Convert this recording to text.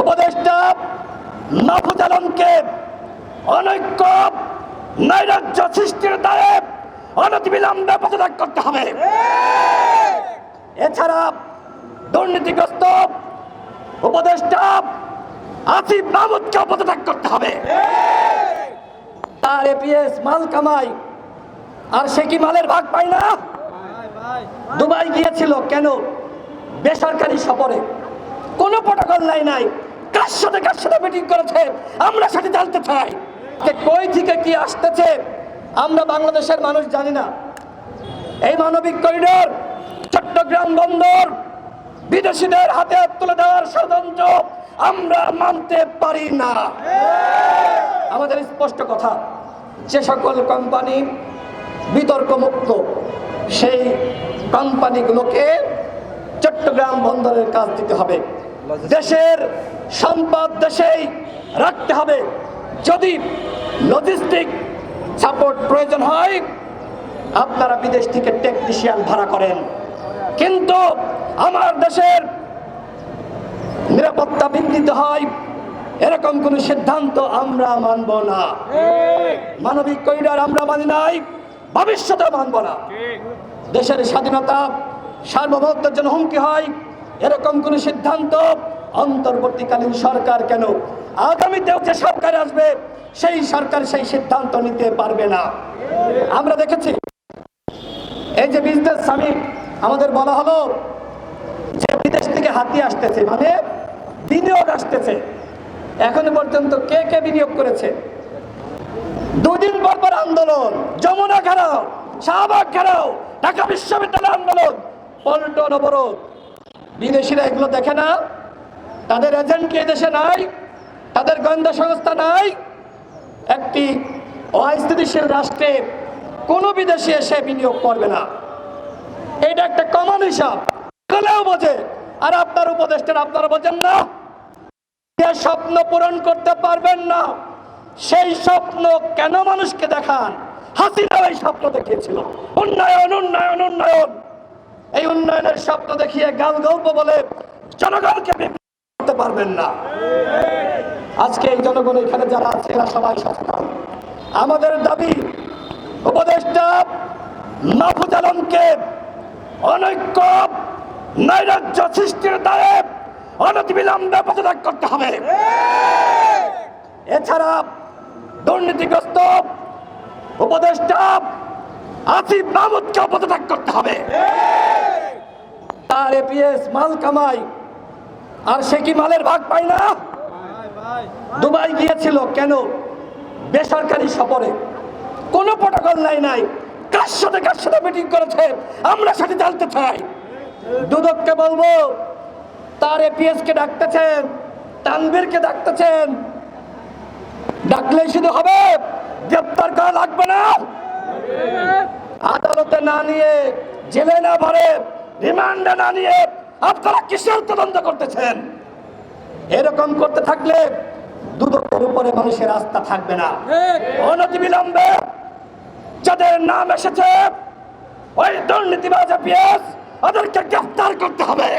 উপদেষ্টা মাহফুজ আলমকে অনৈক্য, নৈরাজ্য সৃষ্টির দায়ে অনতিবিলম্বে পদত্যাগ করতে হবে। এছাড়া দুর্নীতিগ্রস্ত উপদেষ্টা আসিফ মাহমুদকে পদত্যাগ করতে হবে। তার এপিএস মাল কামাই, আর সে কি মালের ভাগ পায় না? দুবাই গিয়েছিল কেন? বেসরকারি সফরে। কোনো প্রটোকল নাই নাই। কার সাথে কার সাথে মিটিং করেছে? আমরা সেটা জানতে চাই। কই থেকে কি আসতেছে? আমরা বাংলাদেশের মানুষ জানি না। এই মানবিক করিডোর চট্টগ্রাম বন্দর, বিদেশিদের হাতে তুলে দেওয়ার ষড়যন্ত্র আমরা মানতে পারি না। আমাদের স্পষ্ট কথা, যে সকল কোম্পানি বিতর্ক মুক্ত সেই কোম্পানিগুলোকে চট্টগ্রাম বন্দরের কাজ দিতে হবে। দেশের সম্পদ দেশেই রাখতে হবে। যদি লজিস্টিক সাপোর্ট প্রয়োজন হয়, আপনারা বিদেশ থেকে টেকনিশিয়ান ভাড়া করেন। কিন্তু আমার দেশের নিরাপত্তা বিঘ্নিত হয়, এরকম কোন সিদ্ধান্ত আমরা মানব না। মানবিক করিডর আমরা মানি নাই ভবিষ্যতে মানব না। দেশের স্বাধীনতা সার্বভৌমত্বের জন্য হুমকি হয়, এরকম কোন সিদ্ধান্ত অন্তর্বর্তীকালীন সরকার কেন? আগামীতেও যে সরকার আসবে, সেই সরকার সেই সিদ্ধান্ত নিতে পারবে না। আমরা দেখেছি, এই যে বিজনেস সামিট আমাদের বলা হলো, যে বিদেশ থেকে হাতি আসতেছে মানে বিনিয়োগ আসতেছে। এখনও পর্যন্ত কে কে বিনিয়োগ করেছে? দুদিন পর পর আন্দোলন, যমুনা ঘেরাও, শাহবাগ ঘেরাও, ঢাকা বিশ্ববিদ্যালয় আন্দোলন, পল্টন অবরোধ। বিদেশিরা এগুলো দেখে না? তাদের এজেন্ট কি দেশে নাই, তাদের গোয়েন্দা সংস্থা নাই। একটি অস্থিতিশীল রাষ্ট্রে কোনো বিদেশি এসে বিনিয়োগ করবে না। এটা একটা কমন হিসাব। কলেও বোঝে, আর আপনার উপদেষ্টার আপনারা বোঝেন না। স্বপ্ন পূরণ করতে পারবেন না, সেই স্বপ্ন কেন মানুষকে দেখান? হাসিনা এই স্বপ্ন দেখিয়েছিল। উন্নয়ন উন্নয়ন উন্নয়ন। এই উন্নয়নের স্বপ্ন দেখিয়ে গাল গল্প বলে জনগণকে করতে পারবেন না। আজকে এই জনগণ এখানে যারা আছে, এরা সবাই সচেতন। আমাদের দাবি, উপদেষ্টা মাহফুজ আলমকে অনৈক্য, নৈরাজ্য সৃষ্টির অনতিবিলম্বে পদত্যাগ করতে হবে। এছাড়া দুর্নীতিগ্রস্ত উপদেষ্টা আসিফ মাহমুদকে পদত্যাগ করতে হবে। তার এপিএস মাল কামাই আর সে কি মালের ভাগ পায় না? দুবাই গিয়েছিল কেন? বেসরকারি সফরে। কোনো প্রটোকল নাই নাই। কার সাথে কার সাথে মিটিং করেছে? আমরা সেটা জানতে চাই। দুদককে বলব, তার এপিএস কে ডাকতেছেন, তানভীরকে ডাকতেছেন। ডাকলেই শুধু হবে, গ্রেপ্তার করা লাগবে না। আদালতে না নিয়ে জেলে না ভরে, রিমান্ডে না নিয়ে আপনারা কিসের তদন্ত করতেছেন? এরকম করতে থাকলে দুদকের উপরে মানুষের রাস্তা থাকবে না। অনতি বিলম্বে যাদের নাম এসেছে ওই দুর্নীতিবাজ পিএস ওদেরকে গ্রেফতার করতে হবে।